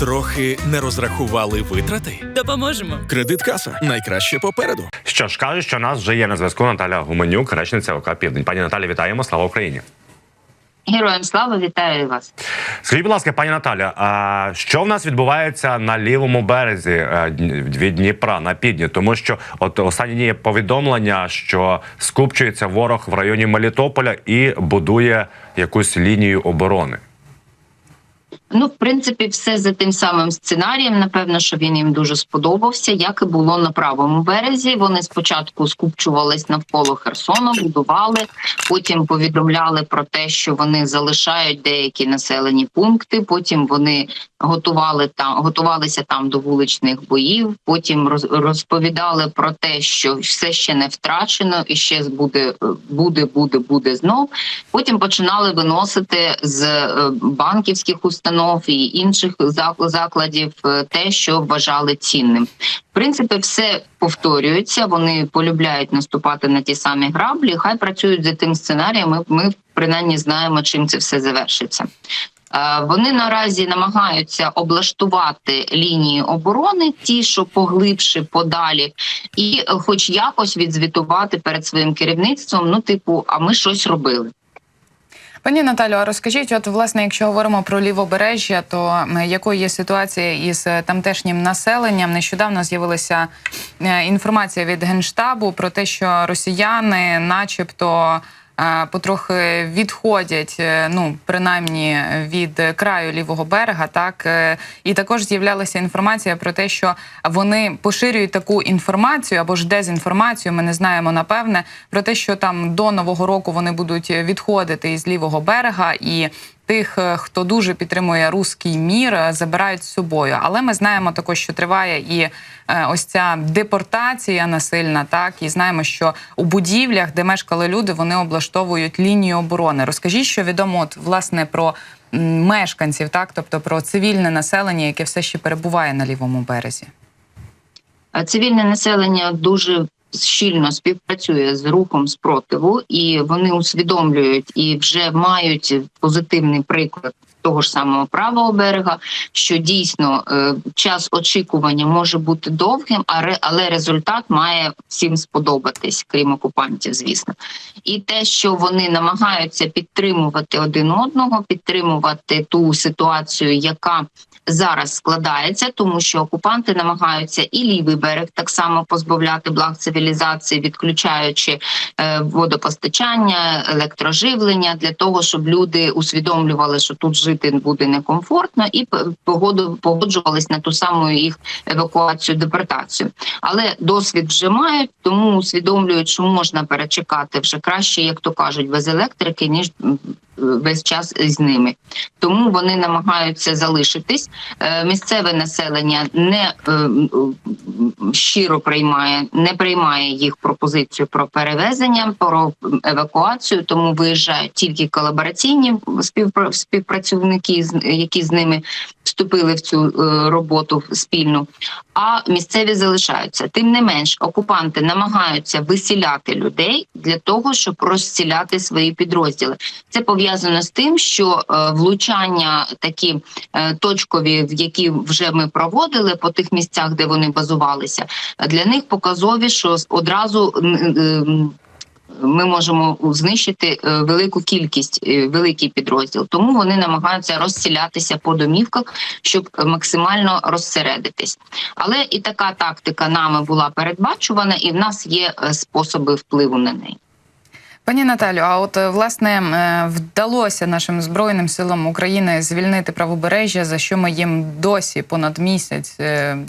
Трохи не розрахували витрати? Допоможемо. Кредит каса найкраще попереду. Що ж кажуть, що нас вже є на зв'язку Наталя Гуменюк, речниця ОК Південь. Пані Наталі, вітаємо! Слава Україні! Героям слава вітаю вас. Скажіть, будь ласка, пані Наталя, а що в нас відбувається на лівому березі е, від Дніпра на півдні? Тому що от останні повідомлення, що скупчується ворог в районі Мелітополя і будує якусь лінію оборони. Ну, в принципі, все за тим самим сценарієм. Напевно, що він їм дуже сподобався, як і було на правому березі. Вони спочатку скупчувались навколо Херсону, будували. Потім повідомляли про те, що вони залишають деякі населені пункти. Потім вони готували там, готувалися там до вуличних боїв. Потім роз- розповідали про те, що все ще не втрачено, і ще буде, буде, буде, буде знов. Потім починали виносити з е, банківських установ і інших зак- закладів е, те, що вважали цінним. В принципі, все повторюється. Вони полюбляють наступати на ті самі граблі. Хай працюють за тим сценарієм. Ми, ми принаймні знаємо, чим це все завершиться. Е, Вони наразі намагаються облаштувати лінії оборони, ті, що поглибше, подалі, і хоч якось відзвітувати перед своїм керівництвом. Ну, типу, а ми щось робили. Пані Наталю, а розкажіть, от власне, якщо говоримо про лівобережжя, то якою є ситуація із е, тамтешнім населенням? Нещодавно з'явилася е, інформація від генштабу про те, що росіяни, начебто. Потрохи відходять, е, ну принаймні від краю лівого берега, так е, і також з'являлася інформація про те, що вони поширюють таку інформацію або ж дезінформацію. Ми не знаємо напевне про те, що там до нового року вони будуть відходити із лівого берега і. Тих, е, хто дуже підтримує руський мір, е, забирають з собою. Але ми знаємо також, що триває і е, ось ця депортація насильна. Так і знаємо, що у будівлях, де мешкали люди, вони облаштовують лінію оборони. Розкажіть, що відомо от власне про мешканців, так тобто про цивільне населення, яке все ще перебуває на лівому березі. Цивільне населення дуже щільно співпрацює з рухом спротиву, і вони усвідомлюють і вже мають позитивний приклад. Того ж самого правого берега, що дійсно е, час очікування може бути довгим, але результат має всім сподобатись, крім окупантів, звісно. І те, що вони намагаються підтримувати один одного, підтримувати ту ситуацію, яка зараз складається, тому що окупанти намагаються і лівий берег так само позбавляти благ цивілізації, відключаючи е, водопостачання, електроживлення для того, щоб люди усвідомлювали, що тут жити буде некомфортно, і погоду погоджувались на ту саму їх евакуацію, депортацію. Але досвід вже мають, тому усвідомлюють, що можна перечекати вже краще, як то кажуть, без електрики, ніж весь час з ними. Тому вони намагаються залишитись. Е, Місцеве населення не е, щиро приймає, не приймає їх пропозицію про перевезення, про евакуацію, тому виїжджають тільки колабораційні співпра- співпрацівники, з- які з ними вступили в цю е, роботу спільну. А місцеві залишаються. Тим не менш, окупанти намагаються висіляти людей для того, щоб розціляти свої підрозділи. Це пов'язано з тим, що е, влучання такі е, точкові, в які вже ми проводили по тих місцях, де вони базувалися, для них показові, що одразу ми можемо знищити е, велику кількість, е, великий підрозділ. Тому вони намагаються розселятися по домівках, щоб максимально розсередитись. Але і така тактика нами була передбачувана, і в нас є е, способи впливу на неї. Пані Наталю, а от власне вдалося нашим збройним силам України звільнити правобережжя, за що ми їм досі понад місяць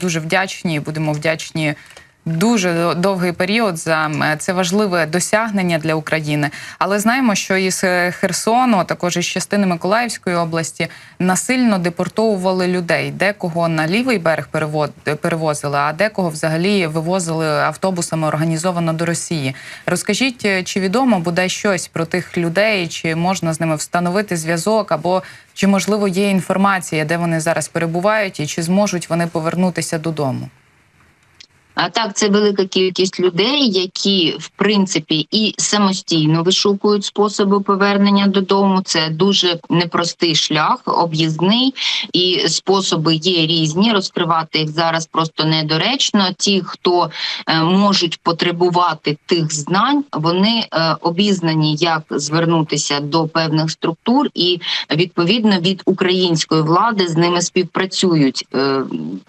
дуже вдячні. Будемо вдячні дуже довгий період за це важливе досягнення для України. Але знаємо, що із е, Херсону, а також із частини Миколаївської області, насильно депортовували людей. Декого на лівий берег перево- перевозили, а декого взагалі вивозили автобусами організовано до Росії. Розкажіть, е, чи відомо буде щось про тих людей, чи можна з ними встановити зв'язок, або чи можливо є інформація, де вони зараз перебувають, і чи зможуть вони повернутися додому? А так, це велика кількість людей, які в принципі і самостійно вишукують способи повернення додому. Це дуже непростий шлях, об'їзний, і способи є різні. Розкривати їх зараз просто недоречно. Ті, хто е, можуть потребувати тих знань, вони е, обізнані, як звернутися до певних структур, і відповідно від української влади з ними співпрацюють е,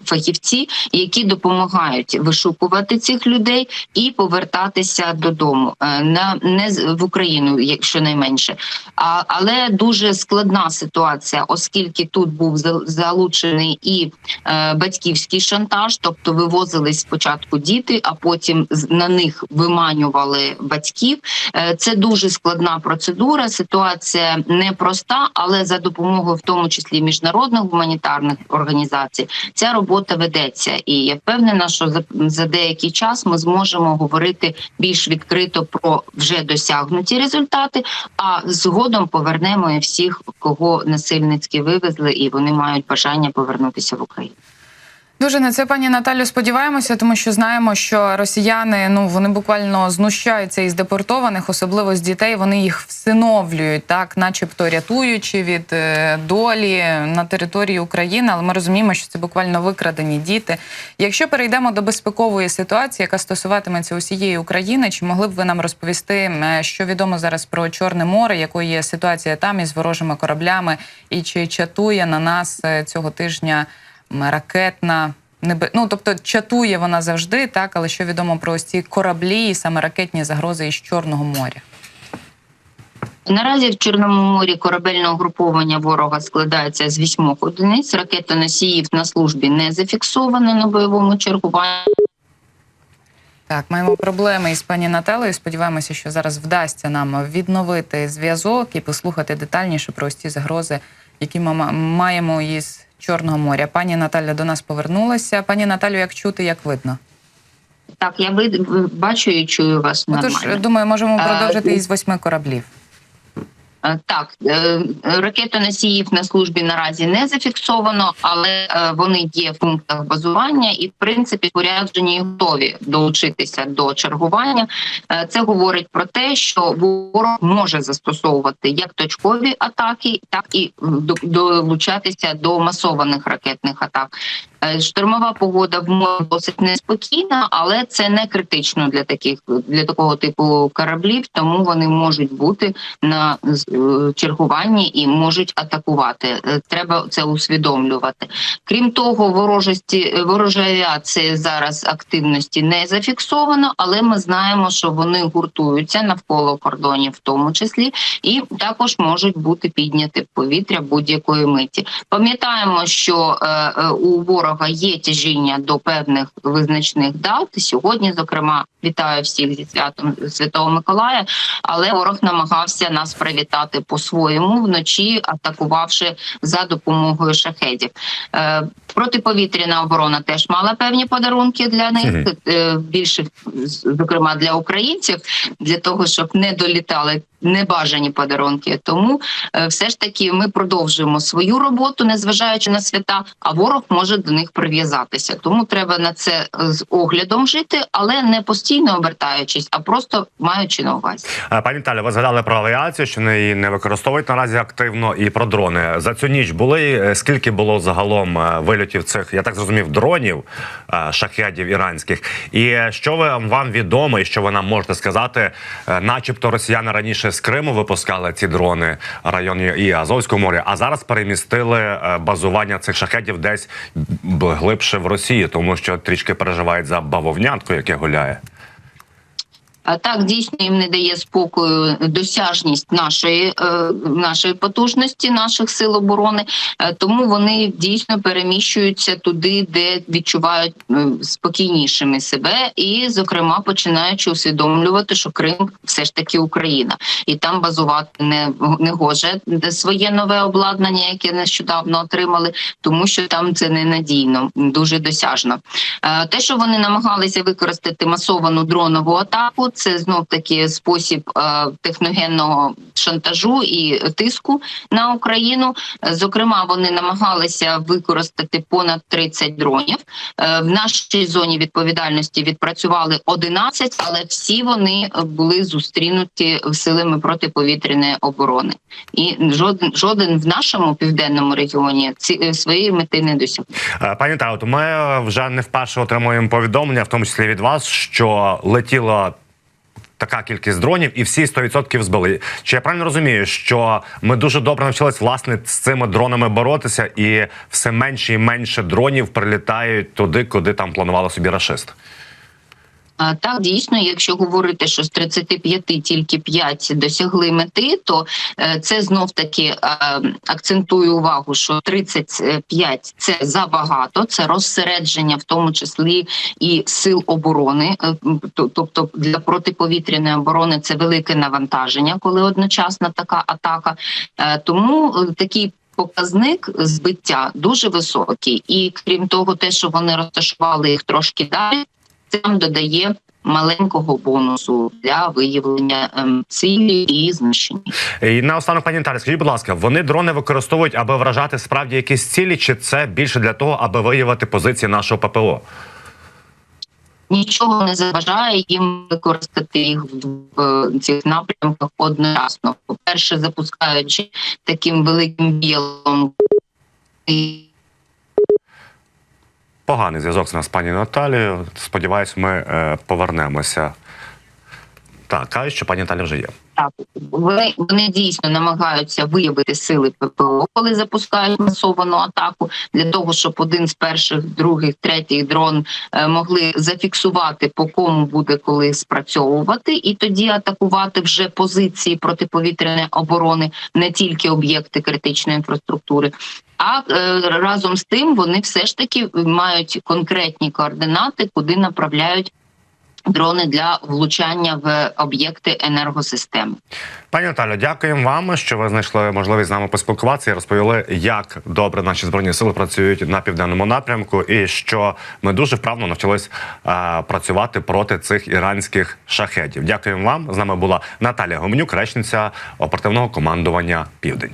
фахівці, які допомагають вишукувати цих людей і повертатися додому Е, на не в Україну, якщо найменше. А, але дуже складна ситуація, оскільки тут був за- залучений і е, батьківський шантаж, тобто вивозились спочатку діти, а потім на них виманювали батьків. Е, Це дуже складна процедура. Ситуація непроста, але за допомогою, в тому числі міжнародних гуманітарних організацій, ця робота ведеться. І я впевнена, що за, деякий час ми зможемо говорити більш відкрито про вже досягнуті результати. А згодом повернемо і всіх, кого насильницьки вивезли, і вони мають бажання повернутися в Україну. Дуже на це, пані Наталю, сподіваємося, тому що знаємо, що росіяни ну вони буквально знущаються із депортованих, особливо з дітей. Вони їх всиновлюють, так, начебто рятуючи від е, долі на території України. Але ми розуміємо, що це буквально викрадені діти. Якщо перейдемо до безпекової ситуації, яка стосуватиметься усієї України, чи могли б ви нам розповісти, е, що відомо зараз про Чорне море, якою є ситуація там із ворожими кораблями, і чи чатує на нас е, цього тижня? Ракетна. Ну, тобто чатує вона завжди, так, але що відомо про ось ці кораблі і саме ракетні загрози із Чорного моря? Наразі в Чорному морі корабельне угруповання ворога складається з вісьмох одиниць. Ракетоносіїв на службі не зафіксовано на бойовому чергуванні. Так, маємо проблеми із пані Нателею. Сподіваємося, що зараз вдасться нам відновити зв'язок і послухати детальніше про ось ці загрози, які ми маємо із Чорного моря. Пані Наталя до нас повернулася. Пані Наталю, як чути, як видно? Так, я бачу і чую вас Отож, нормально. думаю, можемо продовжити а, із восьми кораблів. Е, Так, е, ракетоносіїв на службі наразі не зафіксовано, але е, вони є в пунктах базування і, в принципі, поряджені готові долучитися до чергування. Це говорить про те, що ворог може застосовувати як точкові атаки, так і долучатися до масованих ракетних атак. Е, Штормова погода в морі досить неспокійна, але це не критично для таких для такого типу кораблів, тому вони можуть бути на е, чергуванні і можуть атакувати. Е, Треба це усвідомлювати. Крім того, ворожості ворожої авіації зараз активності не зафіксовано, але ми знаємо, що вони гуртуються навколо кордонів, в тому числі, і також можуть бути підняті в повітря будь-якої миті. Пам'ятаємо, що у ворога є тяжіння до певних визначних дат. Сьогодні, зокрема, вітаю всіх зі святом Святого Миколая. Але ворог намагався нас привітати по-своєму вночі, атакувавши за допомогою шахедів. Е, протиповітряна оборона теж мала певні подарунки для них. Е, більше зокрема для українців, для того, щоб не долітали небажані подарунки. Тому е, все ж таки ми продовжуємо свою роботу, незважаючи на свята, а ворог може до них прив'язатися. Тому треба на це е, з оглядом жити, але не постійно обертаючись, а просто маючи на увазі. Е, Пані Таля, ви згадали про авіацію, що її не використовують наразі активно, і про дрони. За цю ніч були е, скільки було загалом вильотів цих, я так зрозумів, дронів шахедів іранських. І що ви вам відомо, і що ви нам можете сказати, начебто росіяни раніше з Криму випускали ці дрони районі і Азовського моря, а зараз перемістили базування цих шахедів десь глибше в Росії, тому що трішки переживають за бавовнятку, яке гуляє. А так дійсно їм не дає спокою досяжність нашої е, нашої потужності, наших сил оборони. Е, тому вони дійсно переміщуються туди, де відчувають е, спокійнішими себе, і, зокрема, починаючи усвідомлювати, що Крим все ж таки Україна, і там базувати не, не гоже своє нове обладнання, яке нещодавно отримали, тому що там це ненадійно, дуже досяжно. Те, що вони намагалися використати масовану дронову атаку, це знов таки спосіб е, техногенного шантажу і тиску на Україну. Зокрема, вони намагалися використати понад 30 дронів. Е, В нашій зоні відповідальності відпрацювали 11, але всі вони були зустрінуті силами протиповітряної оборони. І жоден жоден в нашому південному регіоні ці е, своєї мети не досяг. Пані Таут, ми вже не вперше отримуємо повідомлення, в тому числі від вас, що летіло. Така кількість дронів, і всі 100% збили. Чи я правильно розумію, що ми дуже добре навчились власне з цими дронами боротися, і все менше і менше дронів прилітають туди, куди там планували собі рашисти? Так, дійсно, якщо говорити, що з 35 тільки 5 досягли мети, то е, це знов таки е, акцентую увагу, що 35 – це забагато, це розсередження, в тому числі і сил оборони. Е, Тобто для протиповітряної оборони це велике навантаження, коли одночасна така атака. Тому такий показник збиття дуже високий, і крім того, те, що вони розташували їх трошки далі це додає маленького бонусу для виявлення ем, цілі і знищення. І наостанок, пані Наталі, скажіть, будь ласка, вони дрони використовують, аби вражати справді якісь цілі, чи це більше для того, аби виявити позиції нашого ППО? Нічого не заважає їм використати їх в е, цих напрямках одночасно. По перше, запускаючи таким великим білом. Поганий зв'язок з нас, пані Наталією. Сподіваюсь, ми е, повернемося. Так, кажуть, що пані Наталя вже є. Так, вони, вони дійсно намагаються виявити сили ППО, коли запускають масовану атаку, для того, щоб один з перших, других, третіх дрон е, могли зафіксувати, по кому буде коли спрацьовувати, і тоді атакувати вже позиції протиповітряної оборони, не тільки об'єкти критичної інфраструктури. А е, разом з тим вони все ж таки мають конкретні координати, куди направляють дрони для влучання в об'єкти енергосистеми. Пані Наталю, дякуємо вам, що ви знайшли можливість з нами поспілкуватися і розповіли, як добре наші збройні сили працюють на південному напрямку, і що ми дуже вправно навчились е, працювати проти цих іранських шахетів. Дякуємо вам. З нами була Наталія Гоменюк, речниця оперативного командування Південь.